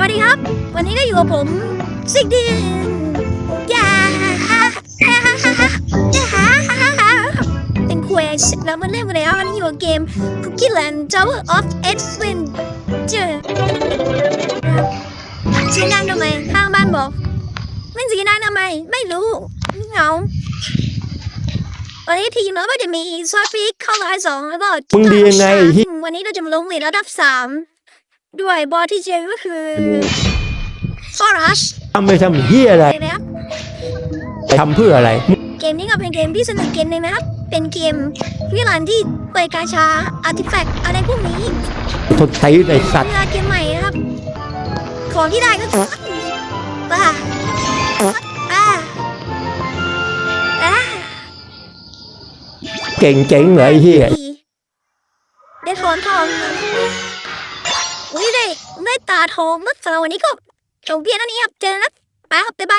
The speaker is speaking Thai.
วัสดีครับ วันนี้ก็อยู่กับผมซิกดี้ยาเป็นคุยแล้วมันเล่นมาแล้ววันนี้อยู่กับเกม Cookie Land Tower of Adventure เสียงดังทำไมข้างบ้านบอกไม่เสียงดังทำไม ไม่รู้เหงาวันนี้ทีมเราก็จะมีซอฟต์เข้าไลน์สองแล้วก็มึงดียังไงไอ้เหี้ยวันนี้เราจะมาลงเหรียญระดับสาม ด้วยบอสที่เจอก็คือฟอรัชทำไปทำเฮียอะไรเลยนะครับทำเพื่ออะไร เกมนี้ก็เป็นเกมที่สนุกเกมหนึงนะครับ เป็นเกมวิลานที่เปิดกาชาอาร์ติแฟกต์อะไรพวกนี้ทดไทยไอสัตว์เวลาเกมใหม่นะครับ ของที่ได้ก็คือป้าป้าป้าเก่งเจ๋งเหรอไอ้เฮียได้ทอนทองอุ้ยได้ได้ ตาทองแล้วสำหรับวันนี้ก็จบเพียงเท่านี้ครับเจอกันนะไปครับบ๊ายบาย